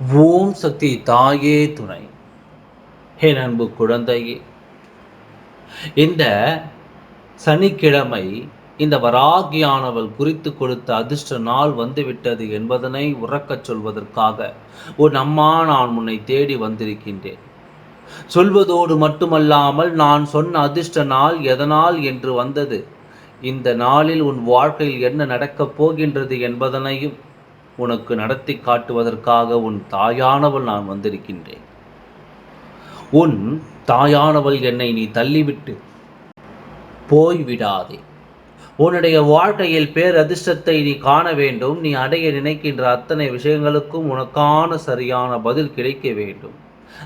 ஓம் சக்தி தாயே துணை. என் அன்பு குழந்தையே இந்த சனிக்கிழமை இந்த வராகியானவள் குறித்து கொடுத்த அதிர்ஷ்ட நாள் வந்துவிட்டது என்பதனை உறக்கச் சொல்வதற்காக உன் அம்மா நான் உன்னை தேடி வந்திருக்கின்றேன். சொல்வதோடு மட்டுமல்லாமல் நான் சொன்ன அதிர்ஷ்ட நாள் எதனால் என்று வந்தது? இந்த நாளில் உன் வாழ்க்கையில் என்ன நடக்கப் போகின்றது என்பதனையும் உனக்கு நடத்தி காட்டுவதற்காக உன் தாயானவள் நான் வந்திருக்கின்றேன். உன் தாயானவள் என்னை நீ தள்ளிவிட்டு போய்விடாதே. உன்னுடைய வாழ்க்கையில் பேரதிர்ஷ்டத்தை நீ காண வேண்டும். நீ அடைய நினைக்கின்ற அத்தனை விஷயங்களுக்கும் உனக்கான சரியான பதில் கிடைக்க வேண்டும்.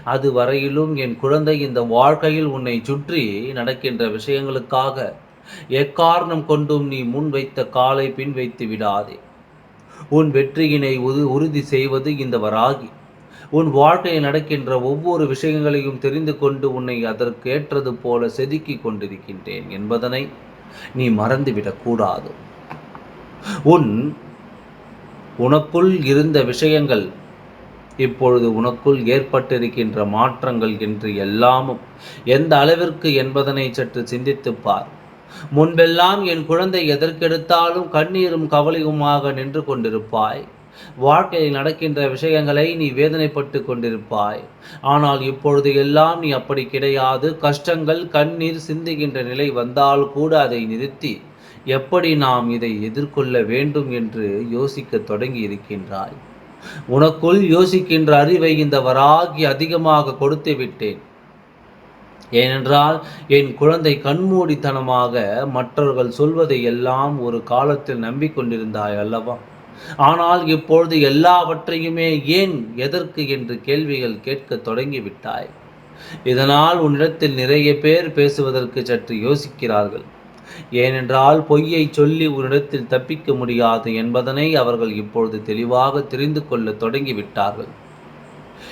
அது வரையிலும் என் குழந்தை இந்த வாழ்க்கையில் உன்னை சுற்றி நடக்கின்ற விஷயங்களுக்காக எக்காரணம் கொண்டும் நீ முன் வைத்த காலை பின் வைத்து விடாதே. உன் வெற்றியினை உது உறுதி செய்வது இந்த வராகி. உன் வாழ்க்கையில் நடக்கின்ற ஒவ்வொரு விஷயங்களையும் தெரிந்து கொண்டு உன்னை அதற்கு ஏற்றது போல செதுக்கி கொண்டிருக்கின்றேன் என்பதனை நீ மறந்துவிடக்கூடாது உன் உனக்குள் இருந்த விஷயங்கள் இப்பொழுது உனக்குள் ஏற்பட்டிருக்கின்ற மாற்றங்கள் என்று எல்லாமும் எந்த அளவிற்கு என்பதனை சற்று சிந்தித்துப் பார். முன்பெல்லாம் என் குழந்தை எதற்கெடுத்தாலும் கண்ணீரும் கவலையுமாக நின்று கொண்டிருப்பாய். வாழ்க்கையில் நடக்கின்ற விஷயங்களை நீ வேதனைப்பட்டு கொண்டிருப்பாய். ஆனால் இப்பொழுது எல்லாம் நீ அப்படி கிடையாது. கஷ்டங்கள் கண்ணீர் சிந்துகின்ற நிலை வந்தால் கூட அதை நிறுத்தி எப்படி நாம் இதை எதிர்கொள்ள வேண்டும் என்று யோசிக்க தொடங்கி இருக்கின்றாய் உனக்குள் யோசிக்கின்ற அறிவை இந்த வராகி அதிகமாக கொடுத்து விட்டேன். ஏனென்றால் என் குழந்தை கண்மூடித்தனமாக மற்றவர்கள் சொல்வதை எல்லாம் ஒரு காலத்தில் நம்பிக்கொண்டிருந்தாய் அல்லவா? ஆனால் இப்பொழுது எல்லாவற்றையுமே ஏன் எதற்கு என்று கேள்விகள் கேட்க தொடங்கிவிட்டாய்? இதனால் உன்னிடத்தில் நிறைய பேர் பேசுவதற்கு சற்று யோசிக்கிறார்கள். ஏனென்றால் பொய்யை சொல்லி உன்னிடத்தில் தப்பிக்க முடியாது என்பதனை அவர்கள் இப்பொழுது தெளிவாக தெரிந்து கொள்ள தொடங்கிவிட்டார்கள்.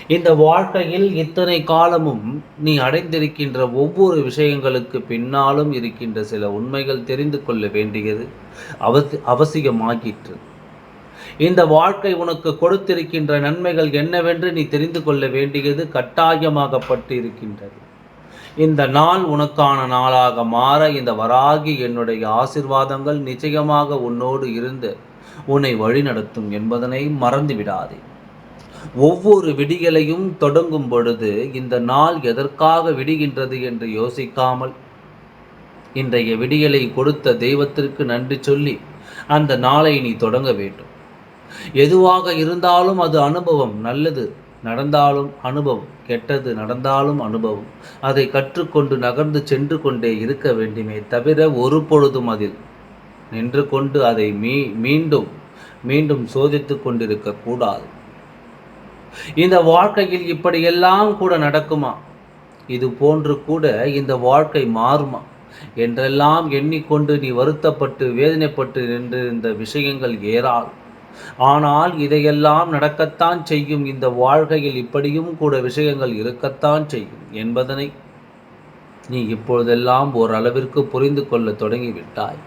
இந்த வாழ்க்கையில் இத்தனை காலமும் நீ அடைந்திருக்கின்ற ஒவ்வொரு விஷயங்களுக்கு பின்னாலும் இருக்கின்ற சில உண்மைகள் தெரிந்து கொள்ள வேண்டியது அவசி அவசியமாகிற்று. இந்த வாழ்க்கை உனக்கு கொடுத்திருக்கின்ற நன்மைகள் என்னவென்று நீ தெரிந்து கொள்ள வேண்டியது கட்டாயமாகப்பட்டு இருக்கின்றது இந்த நாள் உனக்கான நாளாக மாற இந்த வராகி என்னுடைய ஆசிர்வாதங்கள் நிச்சயமாக உன்னோடு இருந்து உன்னை வழிநடத்தும் என்பதனை மறந்து விடாதே ஒவ்வொரு விடிகளையும் தொடங்கும் பொழுது இந்த நாள் எதற்காக விடுகின்றது என்று யோசிக்காமல் இன்றைய விடியலை கொடுத்த தெய்வத்திற்கு நன்றி சொல்லி அந்த நாளை நீ தொடங்க வேண்டும். எதுவாக இருந்தாலும் அது அனுபவம். நல்லது நடந்தாலும் அனுபவம். கெட்டது நடந்தாலும் அனுபவம். அதை கற்றுக்கொண்டு நகர்ந்து சென்று கொண்டே இருக்க வேண்டுமே தவிர ஒரு பொழுதும் அதில் நின்று கொண்டு அதை மீ மீண்டும் மீண்டும் சோதித்து கொண்டிருக்க கூடாது. இந்த வாழ்க்கையில் இப்படியெல்லாம் கூட நடக்குமா? இது போன்று கூட இந்த வாழ்க்கை மாறுமா? என்றெல்லாம் எண்ணிக்கொண்டு நீ வருத்தப்பட்டு வேதனைப்பட்டு நின்றிருந்த இந்த விஷயங்கள் ஏறால் ஆனால் இதையெல்லாம் நடக்கத்தான் செய்யும். இந்த வாழ்க்கையில் இப்படியும் கூட விஷயங்கள் இருக்கத்தான் செய்யும் என்பதனை நீ இப்பொழுதெல்லாம் ஓரளவிற்கு புரிந்து கொள்ள தொடங்கிவிட்டாய்.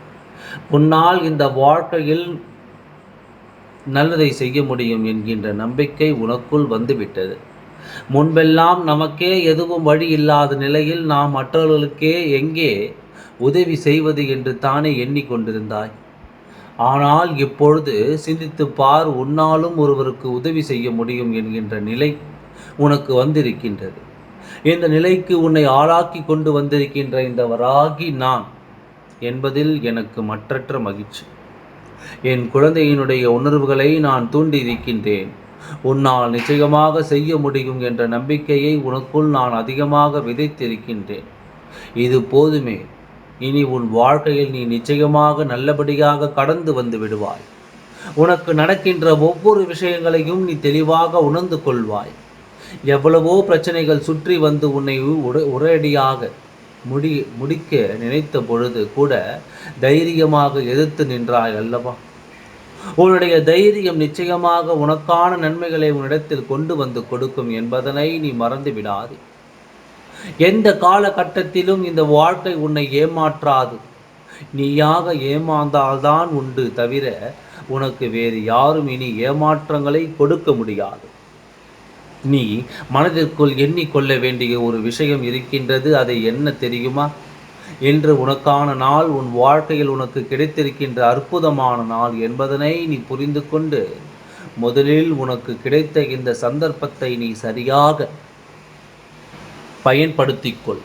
உன்னால் இந்த வாழ்க்கையில் நல்லதை செய்ய முடியும் என்கின்ற நம்பிக்கை உனக்குள் வந்துவிட்டது. முன்பெல்லாம் நமக்கே எதுவும் வழி இல்லாத நிலையில் நாம் மற்றவர்களுக்கே எங்கே உதவி செய்வது என்று தானே எண்ணிக்கொண்டிருந்தாய். ஆனால் இப்பொழுது சிந்தித்து பார் உன்னாலும் ஒருவருக்கு உதவி செய்ய முடியும் என்கின்ற நிலை உனக்கு வந்திருக்கின்றது. இந்த நிலைக்கு உன்னை ஆளாக்கி கொண்டு வந்திருக்கின்ற இந்த வராகி நான் என்பதில் எனக்கு மற்றற்ற மகிழ்ச்சி. என் குழந்தையினுடைய உணர்வுகளை நான் தூண்டியிருக்கின்றேன். உன்னால் நிச்சயமாக செய்ய முடியும் என்ற நம்பிக்கையை உனக்குள் நான் அதிகமாக விதைத்திருக்கின்றேன். இது போதுமே. இனி உன் வாழ்க்கையில் நீ நிச்சயமாக நல்லபடியாக கடந்து வந்து விடுவாய். உனக்கு நடக்கின்ற ஒவ்வொரு விஷயங்களையும் நீ தெளிவாக உணர்ந்து கொள்வாய். எவ்வளவோ பிரச்சனைகள் சுற்றி வந்து உன்னை உடனடியாக முடி முடிக்க நினைத்த பொழுது கூட தைரியமாக எதிர்த்து நின்றாய் அல்லவா? உன்னுடைய தைரியம் நிச்சயமாக உனக்கான நன்மைகளை உன்னிடத்தில் கொண்டு வந்து கொடுக்கும் என்பதனை நீ மறந்து விடாது. எந்த காலகட்டத்திலும் இந்த வாழ்க்கை உன்னை ஏமாற்றாது. நீயாக ஏமாந்தால்தான் உண்டு தவிர உனக்கு வேறு யாரும் இனி ஏமாற்றங்களை கொடுக்க முடியாது. நீ மனதிற்குள் எண்ணிக்கொள்ள வேண்டிய ஒரு விஷயம் இருக்கின்றது அதை என்ன தெரியுமா? என்று உனக்கான நாள் உன் வாழ்க்கையில் உனக்கு கிடைத்திருக்கின்ற அற்புதமான நாள் என்பதனை நீ புரிந்து கொண்டு முதலில் உனக்கு கிடைத்த இந்த சந்தர்ப்பத்தை நீ சரியாக பயன்படுத்திக்கொள்.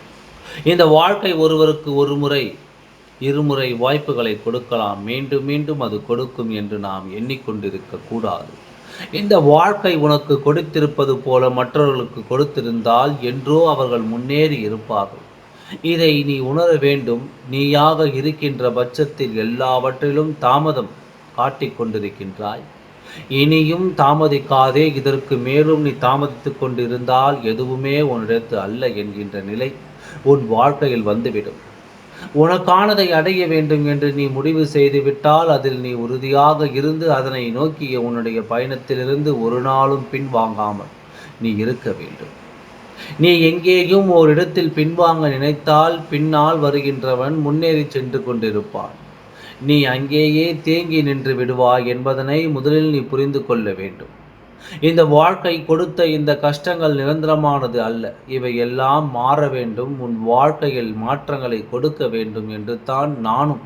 இந்த வாழ்க்கை ஒருவருக்கு ஒரு முறை இருமுறை வாய்ப்புகளை கொடுக்கலாம். மீண்டும் மீண்டும் அது கொடுக்கும் என்று நாம் எண்ணிக்கொண்டிருக்க கூடாது. இந்த வாழ்க்கை உனக்கு கொடுத்திருப்பது போல மற்றவர்களுக்கு கொடுத்திருந்தால் என்றோ அவர்கள் முன்னேறி இருப்பார்கள். இதை நீ உணர வேண்டும். நீயாக இருக்கின்ற பட்சத்தில் எல்லாவற்றிலும் தாமதம் காட்டிக் கொண்டிருக்கின்றாய். இனியும் தாமதிக்காதே. இதற்கு மேலும் நீ தாமதித்து கொண்டிருந்தால் எதுவுமே உன்னிடத்து அல்ல என்கின்ற நிலை உன் வாழ்க்கையில் வந்துவிடும். உனக்கானதை அடைய வேண்டும் என்று நீ முடிவு செய்துவிட்டால் அதில் நீ உறுதியாக இருந்து அதனை நோக்கிய உன்னுடைய பயணத்திலிருந்து ஒரு நாளும் பின்வாங்காமல் நீ இருக்க வேண்டும். நீ எங்கேயும் ஓரிடத்தில் பின்வாங்க நினைத்தால் பின்னால் வருகின்றவன் முன்னேறி சென்று கொண்டிருப்பான். நீ அங்கேயே தேங்கி நின்று விடுவாய் என்பதனை முதலில் நீ புரிந்து கொள்ள வேண்டும். இந்த வாழ்க்கை கொடுத்த இந்த கஷ்டங்கள் நிரந்தரமானது அல்ல. இவை எல்லாம் மாற வேண்டும். உன் வாழ்க்கையில் மாற்றங்களை கொடுக்க வேண்டும் என்று தான் நானும்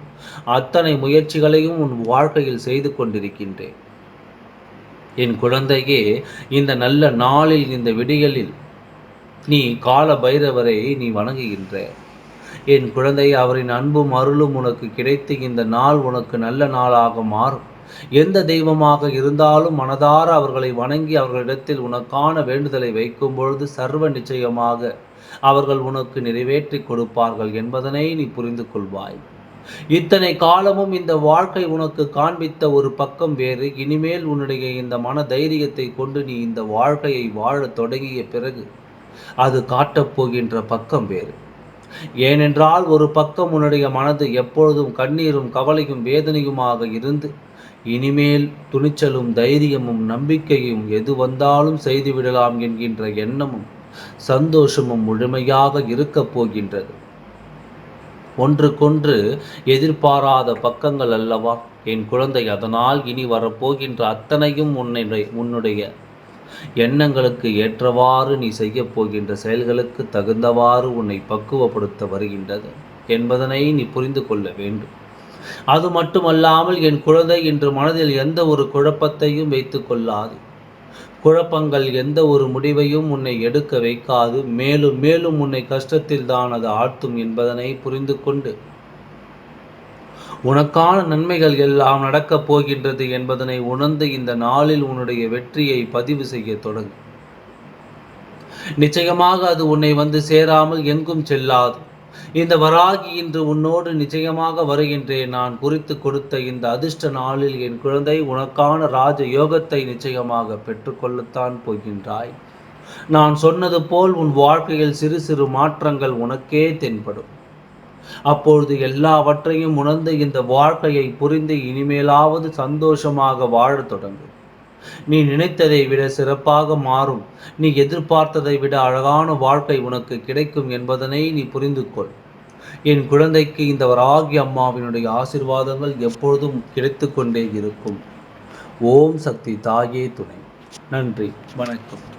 அத்தனை முயற்சிகளையும் உன் வாழ்க்கையில் செய்து கொண்டிருக்கின்றேன். என் குழந்தையே இந்த நல்ல நாளில் இந்த விடியலில் நீ கால பைரவரை நீ வணங்குகின்ற. என் குழந்தை அவரின் அன்பும் அருளும் உனக்கு கிடைத்து இந்த நாள் உனக்கு நல்ல நாளாக மாறும். எந்த தெய்வமாக இருந்தாலும் மனதார அவர்களை வணங்கி அவர்களிடத்தில் உனக்கான வேண்டுதலை வைக்கும் பொழுது சர்வ நிச்சயமாக அவர்கள் உனக்கு நிறைவேற்றி கொடுப்பார்கள் என்பதனை நீ புரிந்து கொள்வாய். இத்தனை காலமும் இந்த வாழ்க்கை உனக்கு காண்பித்த ஒரு பக்கம் வேறு இனிமேல் உன்னுடைய இந்த மன தைரியத்தை கொண்டு நீ இந்த வாழ்க்கையை வாழத் தொடங்கிய பிறகு அது காட்டப் போகின்ற பக்கம் வேறு. ஏனென்றால் ஒரு பக்கம் உன்னுடைய மனது எப்பொழுதும் கண்ணீரும் கவலையும் வேதனையுமாக இருந்து இனிமேல் துணிச்சலும் தைரியமும் நம்பிக்கையும் எது வந்தாலும் செய்துவிடலாம் என்கின்ற எண்ணமும் சந்தோஷமும் முழுமையாக இருக்கப் போகின்றது. ஒன்றுக்கொன்று எதிர்பாராத பக்கங்கள் அல்லவா? என் குழந்தை அதனால் இனி வரப்போகின்ற அத்தனையும் உன்னை உன்னுடைய எண்ணங்களுக்கு ஏற்றவாறு நீ செய்யப் போகின்ற செயல்களுக்கு தகுந்தவாறு உன்னை பக்குவப்படுத்த வருகின்றது என்பதனை நீ புரிந்து கொள்ள வேண்டும். அது மட்டுமல்லாமல் என் குழந்தை இன்று மனதில் எந்த ஒரு குழப்பத்தையும் வைத்து கொள்ளாது. குழப்பங்கள் எந்த ஒரு முடிவையும் உன்னை எடுக்க வைக்காது. மேலும் மேலும் உன்னை கஷ்டத்தில் தான் அது ஆழ்த்தும் என்பதனை புரிந்து கொண்டு உனக்கான நன்மைகள் எல்லாம் நடக்கப் போகின்றது என்பதனை உணர்ந்து இந்த நாளில் உன்னுடைய வெற்றியை பதிவு செய்ய தொடங்கு. நிச்சயமாக அது உன்னை வந்து சேராமல் எங்கும் செல்லாது. இந்த வராகி இன்று உன்னோடு நிச்சயமாக வருகின்றேன். நான் குறித்து கொடுத்த இந்த அதிர்ஷ்ட நாளில் என் குழந்தை உனக்கான ராஜ யோகத்தை நிச்சயமாக பெற்றுக்கொள்ளத்தான் போகின்றாய். நான் சொன்னது போல் உன் வாழ்க்கையில் சிறு சிறு மாற்றங்கள் உனக்கே தென்படும். அப்பொழுது எல்லாவற்றையும் உணர்ந்து இந்த வாழ்க்கையை புரிந்து இனிமேலாவது சந்தோஷமாக வாழத் தொடங்கும் நீ நினைத்ததை விட சிறப்பாக மாறும். நீ எதிர்பார்த்ததை விட அழகான வாழ்க்கை உனக்கு கிடைக்கும் என்பதனை நீ புரிந்து கொள் என் குழந்தைக்கு இந்த வராகி அம்மாவினுடைய ஆசிர்வாதங்கள் எப்பொழுதும் கிடைத்து கொண்டே இருக்கும். ஓம் சக்தி தாயே துணை. நன்றி. வணக்கம்.